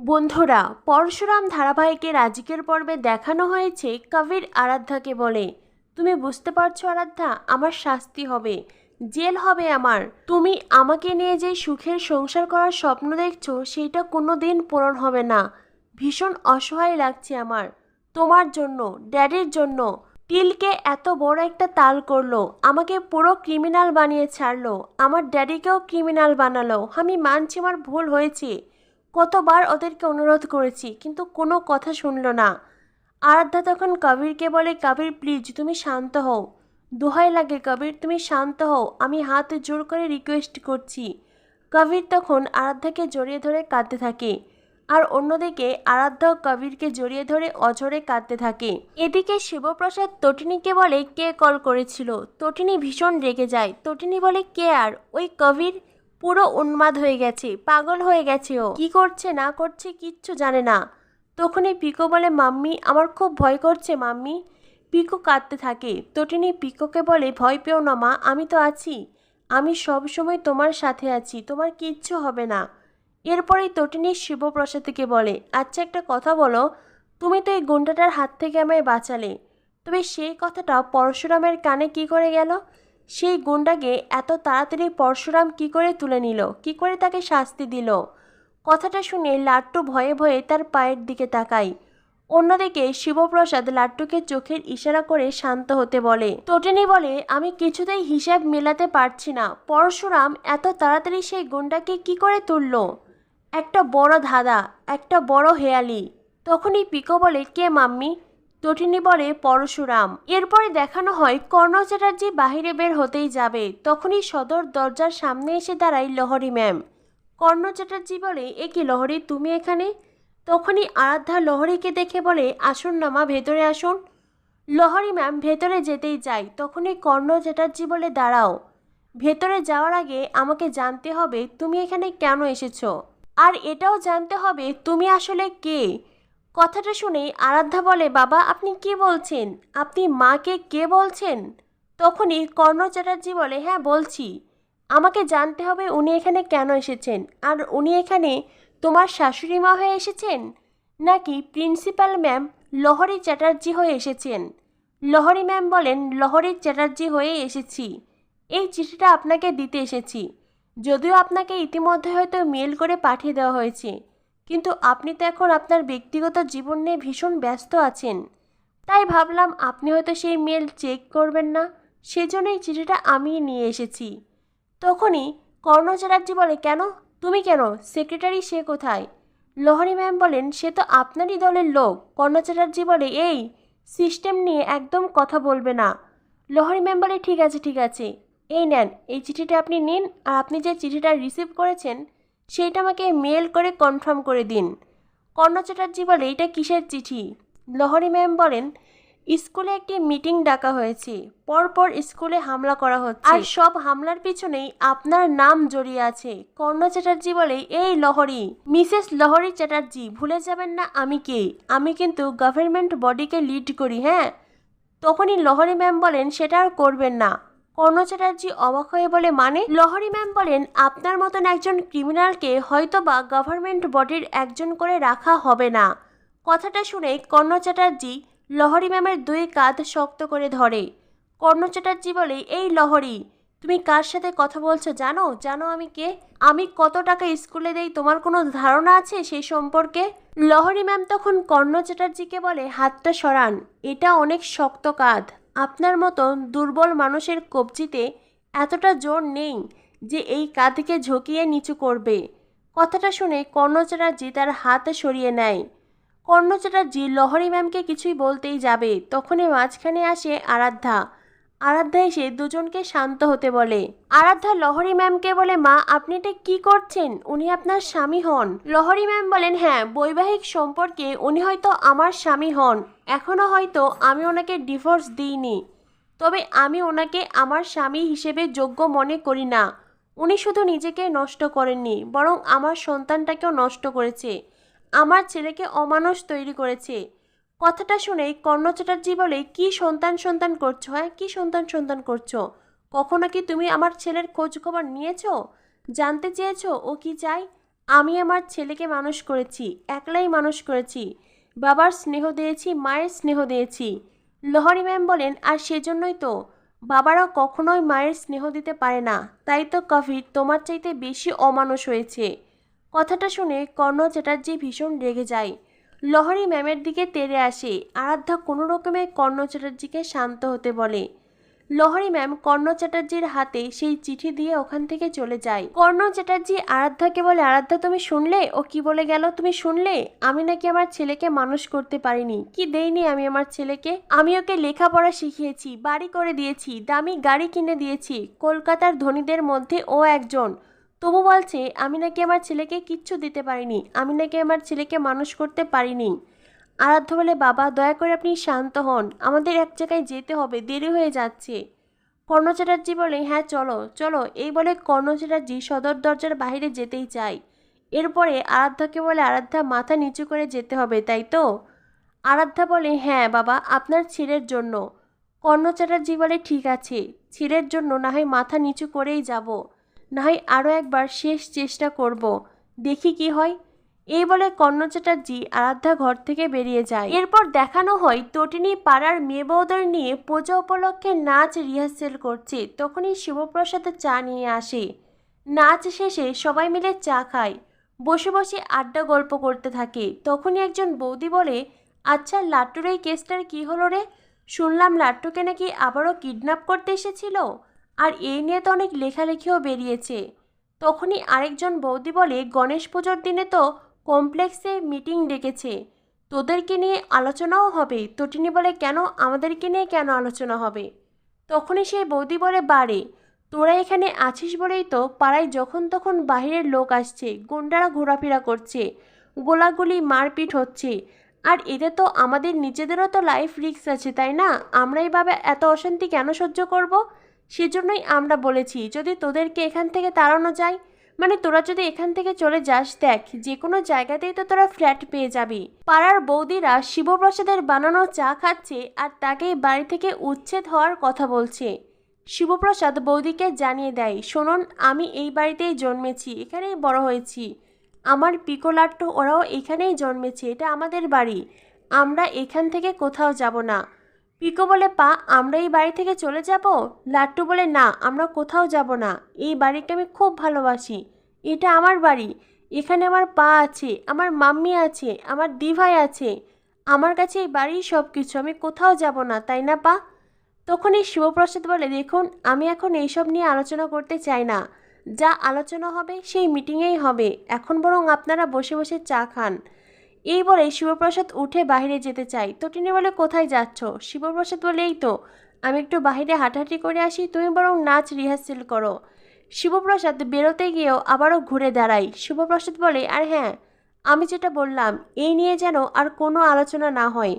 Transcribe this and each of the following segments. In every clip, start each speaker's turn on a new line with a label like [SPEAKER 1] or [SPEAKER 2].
[SPEAKER 1] বন্ধুরা, পরশুরাম ধারাবাহিকের আজকের পর্বে দেখানো হয়েছে কবির আরাধ্যাকে বলে। তুমি বুঝতে পারছ আরাধ্যা, আমার শাস্তি হবে, জেল হবে আমার। তুমি আমাকে নিয়ে যে সুখের সংসার করার স্বপ্ন দেখছ সেইটা কোনো দিন পূরণ হবে না। ভীষণ অসহায় লাগছে আমার। তোমার জন্য, ড্যাডির জন্য। টিলকে এত বড় একটা তাল করল, আমাকে পুরো ক্রিমিনাল বানিয়ে ছাড়লো, আমার ড্যাডিকেও ক্রিমিনাল বানালো, আমি মানছি আমার ভুল হয়েছে। কতবার ওদেরকে অনুরোধ করেছি, কিন্তু কোনো কথা শুনলো না। আরাধ্যা তখন কবিরকে বলে, কবির প্লিজ তুমি শান্ত হও। দোহাই লাগে, কবির, তুমি শান্ত হও। আমি হাত জোর করে রিকোয়েস্ট করছি। কবির তখন আরাধ্যাকে জড়িয়ে ধরে কাঁদতে থাকে, আর অন্যদিকে আরাধ্যা কবিরকে জড়িয়ে ধরে অঝরে কাঁদতে থাকে। এদিকে শিবপ্রসাদ তটিনীকে বলে, কে কল করেছিল? তটিনী ভীষণ রেগে যায়। তটিনী বলে, কে আর? ওই কবির পুরো উন্মাদ হয়ে গেছে, পাগল হয়ে গেছে ও। কি করছে, না করছে কিচ্ছু জানে না। তখনই পিকো বলে, মাম্মি, আমার খুব ভয় করছে, মাম্মি। পিকো কাঁদতে থাকে। তটিনী পিকোকে বলে, ভয় পেও না মা, আমি তো আছি। আমি সব সময় তোমার সাথে আছি, তোমার কিচ্ছু হবে না। এরপরেই তটিনী শিবপ্রসাদকে বলে আচ্ছা একটা কথা বলো, তুমি তো এই গুন্ডাটার হাত থেকে আমায় বাঁচালে। তবে সেই কথাটা পরশুরামের কানে কি করে গেল? সেই গুন্ডাকে এত তাড়াতাড়ি পরশুরাম কি করে তুলে নিল? কি করে তাকে শাস্তি দিল? কথাটা শুনে লাট্টু ভয়ে ভয়ে তার পায়ের দিকে তাকায়। অন্যদিকে শিবপ্রসাদ লাট্টুকে চোখের ইশারা করে শান্ত হতে বলে টোটেনি বলে আমি কিছুতেই হিসাব মেলাতে পারছি না। পরশুরাম এত তাড়াতাড়ি সেই গুন্ডাকে কি করে তুলল? একটা বড় ধাঁধা, একটা বড় হেয়ালি। তখনই পিকো বলে, কে মাম্মি? তটিনী বলে, পরশুরাম। এরপরে দেখানো হয় কর্ণ চ্যাটার্জি বাহিরে বের হতেই যাবে। তখনই সদর দরজার সামনে এসে দাঁড়ায় লহরি ম্যাম। কর্ণ চ্যাটার্জি বলে, এ কি লহরি, তুমি এখানে? তখনই আরাধ্যা লহরিকে দেখে বলে, আসুন না মা, ভেতরে আসুন। লহরি ম্যাম ভেতরে যেতেই চাই তখনই কর্ণ চ্যাটার্জি বলে, দাঁড়াও। ভেতরে যাওয়ার আগে আমাকে জানতে হবে, তুমি এখানে কেন এসেছ? আর এটাও জানতে হবে, তুমি আসলে কে? কথাটা শুনেই আরাধ্যা বলে, বাবা, আপনি কি বলছেন? আপনি মাকে কে বলছেন? তখনই কর্ণ চ্যাটার্জি বলে হ্যাঁ বলছি। আমাকে জানতে হবে উনি এখানে কেন এসেছেন। আর উনি এখানে তোমার শাশুড়ি মা হয়ে এসেছেন? নাকি প্রিন্সিপাল ম্যাম লহরি চ্যাটার্জি হয়ে এসেছেন? লহরি ম্যাম বলেন, লহরি চ্যাটার্জি হয়ে এসেছি। এই চিঠিটা আপনাকে দিতে এসেছি। যদিও আপনাকে ইতিমধ্যে হয়তো মেল করে পাঠিয়ে দেওয়া হয়েছে। কিন্তু আপনি তো এখন আপনার ব্যক্তিগত জীবন নিয়ে ভীষণ ব্যস্ত আছেন। তাই ভাবলাম আপনি হয়তো সেই মেল চেক করবেন না। সেজন্যই চিঠিটা আমি নিয়ে এসেছি। তখনই কর্ণ চ্যাটার্জি বলে, কেন? তুমি কেন? সেক্রেটারি সে কোথায়? লহরি ম্যাম বলেন, সে তো আপনারই দলের লোক। কর্ণ চ্যাটার্জি বলে, এই, সিস্টেম নিয়ে একদম কথা বলবে না। লহরি ম্যাম বলে, ঠিক আছে ঠিক আছে। এই নেন, এই চিঠিটা আপনি নিন আর আপনি যে চিঠিটা রিসিভ করেছেন সেইটা আমাকে মেল করে কনফার্ম করে দিন। কর্ণ চ্যাটার্জি বলে, এটা কিসের চিঠি? লহরি ম্যাম বলেন, স্কুলে একটি মিটিং ডাকা হয়েছে। পরপর স্কুলে হামলা করা হচ্ছে। আর সব হামলার পিছনেই আপনার নাম জড়িয়ে আছে। কর্ণ চ্যাটার্জি বলে, এই লহরি, মিসেস লহরি চ্যাটার্জি, ভুলে যাবেন না আমি কে। আমি কিন্তু গভর্নমেন্ট বডিকে লিড করি হ্যাঁ? তখনই লহরি ম্যাম বলেন, সেটা আর করবেন না। কর্ণ চ্যাটার্জি অবাক হয়ে বলে মানে? লহরি ম্যাম বলেন, আপনার মতন একজন ক্রিমিনালকে হয়তোবা গভর্নমেন্ট বডির একজন করে রাখা হবে না। কথাটা শুনে কর্ণ চ্যাটার্জি লহরি ম্যামের দুই কাঁধ শক্ত করে ধরে। কর্ণ চ্যাটার্জি বলে, এই লহরি, তুমি কার সাথে কথা বলছো জানো? জানো আমি কে? আমি কত টাকা স্কুলে দেই, তোমার কোনো ধারণা আছে সেই সম্পর্কে? লহরি ম্যাম তখন কর্ণ চ্যাটার্জিকে বলে, হাতটা সরান, এটা অনেক শক্ত কাঁধ। আপনার মতো দুর্বল মানুষের কবজিতে এতটা জোর নেই যে এই কাঁধকে ঝকিয়ে নিচু করবে। কথাটা শুনে কর্ণ তার হাত সরিয়ে নেয়। কর্ণ চ্যাটার্জি লহরি ম্যামকে কিছুই বলতেই যাবে, তখনই মাঝখানে আসে আরাধ্যা। আরাধ্যা এসে দুজনকে শান্ত হতে বলে, আরাধ্যা, লহরি ম্যামকে বলে, মা, আপনি এটা কি করছেন? উনি আপনার স্বামী হন। লহরি ম্যাম বলেন হ্যাঁ বৈবাহিক সম্পর্কে উনি হয়তো আমার স্বামী হন। এখনও হয়তো আমি ওনাকে ডিভোর্স দিইনি। তবে আমি ওনাকে আমার স্বামী হিসেবে যোগ্য মনে করি না। উনি শুধু নিজেকে নষ্ট করেননি, বরং আমার সন্তানটাকেও নষ্ট করেছে। আমার ছেলেকে অমানুষ তৈরি করেছে। কথাটা শুনে কর্ণ চ্যাটার্জি বলে, কি সন্তান সন্তান করছ হ্যাঁ? কি সন্তান সন্তান করছ? কখনো কি তুমি আমার ছেলের খোঁজ খবর নিয়েছো? জানতে চেয়েছো? ও কি চাই আমি আমার ছেলেকে মানুষ করেছি, একলাই মানুষ করেছি। বাবার স্নেহ দিয়েছি, মায়ের স্নেহ দিয়েছি। লহরি ম্যাম বলেন, আর সেজন্যই তো। বাবারা কখনোই মায়ের স্নেহ দিতে পারে না। তাই তো কফি তোমার চাইতে বেশি অমানুষ হয়েছে। কথাটা শুনে কর্ণ চ্যাটার্জি ভীষণ রেগে যায়। লহরি ম্যামের দিকে তেড়ে আসে। আরাধ্যা কোনো রকমে কর্ণ চ্যাটার্জিকে শান্ত হতে বলে। লহরি ম্যাম কর্ণ চ্যাটার্জির হাতে সেই চিঠি দিয়ে ওখান থেকে চলে যায়। কর্ণ চ্যাটার্জি, আরাধ্যাকে বলে, আরাধ্যা, তুমি শুনলে? ও কি বলে গেল? তুমি শুনলে? আমি নাকি আমার ছেলেকে মানুষ করতে পারিনি। কি দেইনি আমি আমার ছেলেকে? আমি ওকে লেখাপড়া শিখিয়েছি, বাড়ি করে দিয়েছি, দামি গাড়ি কিনে দিয়েছি। কলকাতার ধনীদের মধ্যে ও একজন। তবু বলছে, আমি নাকি আমার ছেলেকে কিচ্ছু দিতে পারিনি, আমি নাকি আমার ছেলেকে মানুষ করতে পারিনি। আরাধ্য বলে, বাবা, দয়া করে আপনি শান্ত হন, আমাদের এক জায়গায় যেতে হবে, দেরি হয়ে যাচ্ছে। কর্ণ চ্যাটার্জি বলে হ্যাঁ চলো চলো, এই বলে কর্ণ চ্যাটার্জি সদর দরজার বাইরে যেতেই চায়। এরপরে আরাধ্যাকে বলে, আরাধ্যা, মাথা নিচু করে যেতে হবে, তাই তো? আরাধ্যা বলে হ্যাঁ বাবা, আপনার ছেলের জন্য। কর্ণ চ্যাটার্জি বলে, ঠিক আছে, ছেলের জন্য না হয় মাথা নিচু করেই যাব। না হয় আরও একবার শেষ চেষ্টা করব। দেখি কি হয়। এই বলে কর্ণ চ্যাটার্জি আরাধ্যা ঘর থেকে বেরিয়ে যায়। এরপর দেখানো হয় তটিনী পাড়ার মেয়ে বউদের নিয়ে পূজা উপলক্ষে নাচ রিহার্সেল করছে। তখনই শিবপ্রসাদ চা নিয়ে আসে। নাচ শেষে সবাই মিলে চা খায়। বসে বসে আড্ডা গল্প করতে থাকে। তখনই একজন বৌদি বলে আচ্ছা লাট্টুর এই কেসটার কী হলো রে? শুনলাম লাট্টুকে নাকি আবারও কিডন্যাপ করতে এসেছিল। আর এই নিয়ে তো অনেক লেখালেখিও বেরিয়েছে। তখনই আরেকজন বৌদি বলে, গণেশ পুজোর দিনে তো কমপ্লেক্সে মিটিং ডেকেছে। তোদেরকে নিয়ে আলোচনাও হবে। তটিনী বলে, কেন? আমাদেরকে নিয়ে কেন আলোচনা হবে? তখনই সেই বৌদি বলে বাড়ে তোরা এখানে আছিস বলেই তো পাড়ায় যখন তখন বাইরের লোক আসছে, গুন্ডারা ঘোরাফেরা করছে, গোলাগুলি মারপিট হচ্ছে। আর এতে তো আমাদের নিজেদেরও তো লাইফ রিস্ক আছে, তাই না? আমরা এইভাবে এত অশান্তি কেন সহ্য করব? সেজন্যই আমরা বলেছি, যদি তোদেরকে এখান থেকে তাড়ানো যায় মানে তোরা যদি এখান থেকে চলে যাস, দেখ যে কোনো জায়গাতেই তো তোরা ফ্ল্যাট পেয়ে যাবি। পাড়ার বৌদিরা শিবপ্রসাদের বানানো চা খাচ্ছে আর তাকেই বাড়ি থেকে উচ্ছেদ হওয়ার কথা বলছে। শিবপ্রসাদ বৌদিকে জানিয়ে দেয়, শোনুন, আমি এই বাড়িতেই জন্মেছি, এখানেই বড় হয়েছি। আমার পিকোলাট্টু ওরাও এখানেই জন্মেছে, এটা আমাদের বাড়ি। আমরা এখান থেকে কোথাও যাব না। পিকো বলে, পা, আমরা এই বাড়ি থেকে চলে যাব? লাট্টু বলে, না, আমরা কোথাও যাব না। এই বাড়িকে আমি খুব ভালোবাসি। এটা আমার বাড়ি। এখানে আমার পা আছে, আমার মাম্মি আছে, আমার দিভাই আছে। আমার কাছে এই বাড়িই সব কিছু আমি কোথাও যাব না, তাই না, পা? তখনই শিবপ্রসাদ বলে, দেখুন, আমি এখন এইসব নিয়ে আলোচনা করতে চাই না। যা আলোচনা হবে, সেই মিটিংয়েই হবে। এখন বরং আপনারা বসে বসে চা খান। এই বলে শিবপ্রসাদ উঠে বাইরে যেতে চাই। তো তিনি বলে, কোথায় যাচ্ছ? শিবপ্রসাদ বলে, এই তো, আমি একটু বাইরে হাঁটাহাঁটি করে আসি, তুমি বরং নাচ রিহার্সেল করো। শিবপ্রসাদ বেরোতে গিয়েও আবারও ঘুরে দাঁড়াই শিবপ্রসাদ বলে, আর হ্যাঁ আমি যেটা বললাম, এই নিয়ে যেন আর কোনো আলোচনা না হয়।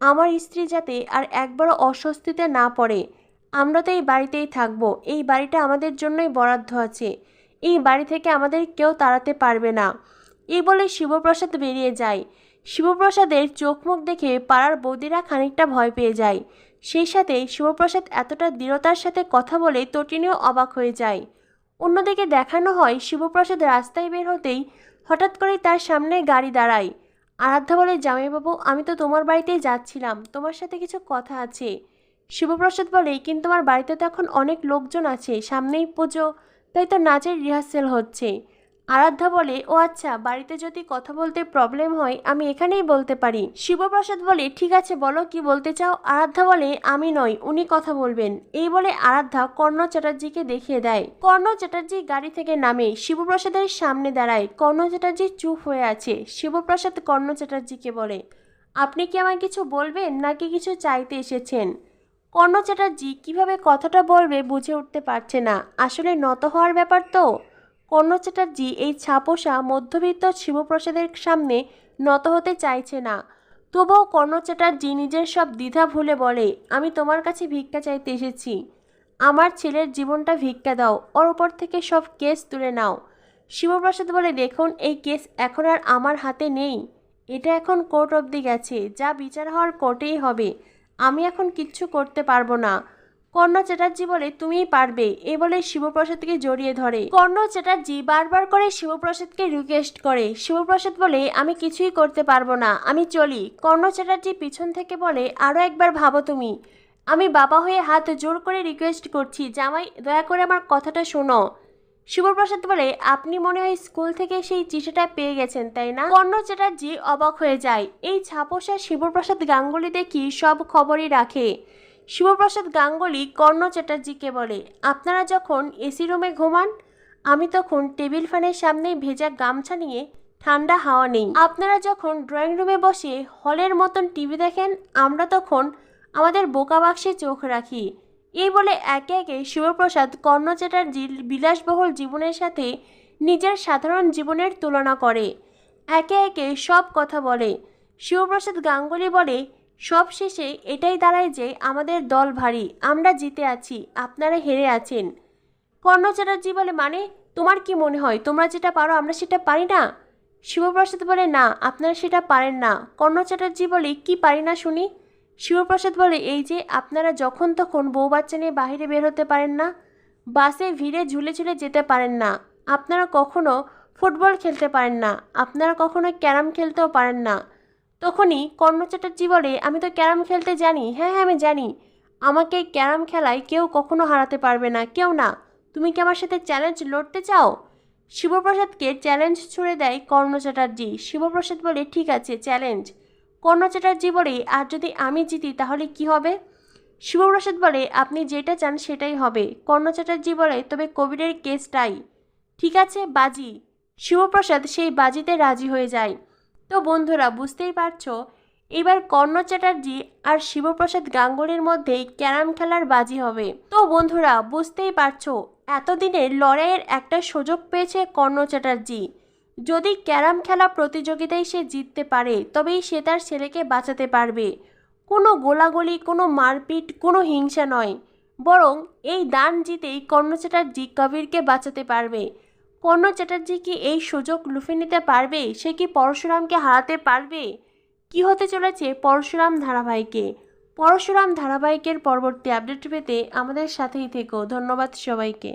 [SPEAKER 1] আমার স্ত্রী যাতে আর একবারও অস্বস্তিতে না পড়ে। আমরা তো এই বাড়িতেই থাকব। এই বাড়িটা আমাদের জন্যই বরাদ্দ আছে। এই বাড়ি থেকে আমাদের কেউ তাড়াতে পারবে না। এই বলে শিবপ্রসাদ বেরিয়ে যায়। শিবপ্রসাদের চোখ মুখ দেখে পাড়ার বৌদিরা খানিকটা ভয় পেয়ে যায়। সেই সাথে শিবপ্রসাদ এতটা দৃঢ়তার সাথে কথা বলে তটিনীও অবাক হয়ে যায়। অন্যদিকে দেখানো হয় শিবপ্রসাদ রাস্তায় বের হতেই হঠাৎ করেই তার সামনে গাড়ি দাঁড়ায়। আরাধ্যা বলে, জামাইবাবু, আমি তো তোমার বাড়িতেই যাচ্ছিলাম। তোমার সাথে কিছু কথা আছে। শিবপ্রসাদ বলে, কিন্তু আমার বাড়িতে তো এখন অনেক লোকজন আছে। সামনেই পুজো, তাই তো নাচের রিহার্সেল হচ্ছে। আরাধ্যা বলে, ও আচ্ছা বাড়িতে যদি কথা বলতে প্রবলেম হয়, আমি এখানেই বলতে পারি। শিবপ্রসাদ বলে, ঠিক আছে, বলো, কি বলতে চাও? আরাধ্যা বলে, আমি নয় উনি কথা বলবেন। এই বলে আরাধ্যা কর্ণ চ্যাটার্জিকে দেখিয়ে দেয়। কর্ণ চ্যাটার্জি গাড়ি থেকে নামে, শিবপ্রসাদের সামনে দাঁড়ায়। কর্ণ চ্যাটার্জি চুপ হয়ে আছে। শিবপ্রসাদ কর্ণ চ্যাটার্জিকে বলে, আপনি কি আমায় কিছু বলবেন, নাকি কিছু চাইতে এসেছেন? কর্ণ চ্যাটার্জি, কীভাবে কথাটা বলবে বুঝে উঠতে পারছে না। আসলে নত হওয়ার ব্যাপার তো? কর্ণ চ্যাটার্জি এই ছাপোষা মধ্যবিত্ত শিবপ্রসাদের সামনে নত হতে চাইছে না। তবুও কর্ণ চ্যাটার্জি নিজের সব দ্বিধা ভুলে বলে, আমি তোমার কাছে ভিক্ষা চাইতে এসেছি। আমার ছেলের জীবনটা ভিক্ষা দাও, ওর ওপর থেকে সব কেস তুলে নাও। শিবপ্রসাদ বলে, দেখুন, এই কেস এখন আর আমার হাতে নেই। এটা এখন কোর্ট অবধি গেছে। যা বিচার হওয়ার কোর্টেই হবে। আমি এখন কিচ্ছু করতে পারব না। কর্ণ চ্যাটার্জি বলে তুমিই পারবে, এ বলে শিবপ্রসাদকে জড়িয়ে ধরে। কর্ণ চ্যাটার্জি বারবার করে শিবপ্রসাদকে রিকোয়েস্ট করে। শিবপ্রসাদ বলে, আমি কিছুই করতে পারব না, আমি চলি। কর্ণ চ্যাটার্জি পিছন থেকে বলে আরও একবার ভাবো তুমি। আমি বাবা হয়ে হাত জোর করে রিকোয়েস্ট করছি, জামাই, দয়া করে আমার কথাটা শোনো। শিবপ্রসাদ বলে, আপনি মনে হয় স্কুল থেকে সেই চিঠিটা পেয়ে গেছেন, তাই না? কর্ণ চ্যাটার্জি অবাক হয়ে যায়। এই ছাপোষা শিবপ্রসাদ গাঙ্গুলি দেখি সব খবরই রাখে? শিবপ্রসাদ গাঙ্গুলি কর্ণ চ্যাটার্জিকে বলে, আপনারা যখন এসি রুমে ঘুমান, আমি তখন টেবিল ফ্যানের সামনে ভেজা গামছা নিয়ে ঠান্ডা হাওয়া নেই। আপনারা যখন ড্রয়িং রুমে বসে হলের মতন টিভি দেখেন, আমরা তখন আমাদের বোকা বাক্সে চোখ রাখি। এই বলে একে একে শিবপ্রসাদ, কর্ণ চ্যাটার্জির বিলাসবহুল জীবনের সাথে নিজের সাধারণ জীবনের তুলনা করে। একে একে সব কথা বলে। শিবপ্রসাদ গাঙ্গুলি বলে সব শেষে এটাই দাঁড়ায় যে আমাদের দল ভারী, আমরা জিতে আছি, আপনারা হেরে আছেন। কর্ণ চ্যাটার্জি বলে মানে তোমার কি মনে হয়? তোমরা যেটা পারো, আমরা সেটা পারি না? শিবপ্রসাদ বলে, না, আপনারা সেটা পারেন না। কর্ণ চ্যাটার্জি বলে, কি পারি না শুনি? শিবপ্রসাদ বলে, এই যে, আপনারা যখন তখন বউ বাচ্চা নিয়ে বাইরে বের হতে পারেন না, বাসে ভিড়ে ঝুলে ঝুলে যেতে পারেন না, আপনারা কখনো ফুটবল খেলতে পারেন না, আপনারা কখনো ক্যারাম খেলতেও পারেন না। তখনই কর্ণ চ্যাটার্জি বলে, আমি তো ক্যারাম খেলতে জানি। হ্যাঁ হ্যাঁ আমি জানি। আমাকে ক্যারাম খেলায় কেউ কখনো হারাতে পারবে না, কেউ না। তুমি কি আমার সাথে চ্যালেঞ্জ লড়তে চাও? শিবপ্রসাদকে চ্যালেঞ্জ ছুড়ে দেয় কর্ণ চ্যাটার্জি। শিবপ্রসাদ বলে, ঠিক আছে, চ্যালেঞ্জ। কর্ণ চ্যাটার্জি বলে, আর যদি আমি জিতি, তাহলে কি হবে? শিবপ্রসাদ বলে, আপনি যেটা চান সেটাই হবে। কর্ণ চ্যাটার্জি বলে, তবে কোভিডের কেসটাই। ঠিক আছে, বাজি। শিবপ্রসাদ সেই বাজিতে রাজি হয়ে যায়। তো বন্ধুরা, বুঝতেই পারছ? এবার কর্ণ চ্যাটার্জি আর শিবপ্রসাদ গাঙ্গুলির মধ্যেই ক্যারাম খেলার বাজি হবে। তো বন্ধুরা, বুঝতেই পারছ এতদিনের লড়াইয়ের একটা সুযোগ পেয়েছে কর্ণ চ্যাটার্জি। যদি ক্যারাম খেলা প্রতিযোগিতায় সে জিততে পারে, তবেই সে তার ছেলেকে বাঁচাতে পারবে। কোনো গোলাগুলি, কোনো মারপিট, কোনো হিংসা নয়। বরং এই দান জিতেই কর্ণ চ্যাটার্জি কবিরকে বাঁচাতে পারবে। কর্ণ চ্যাটার্জি কি এই সুযোগ লুফে নিতে পারবে? সে কি পরশুরামকে হারাতে পারবে? কি হতে চলেছে পরশুরাম ধারাবাহিকে? পরশুরাম ধারাবাহিকের পরবর্তী আপডেট পেতে আমাদের সাথেই থেকো। ধন্যবাদ সবাইকে।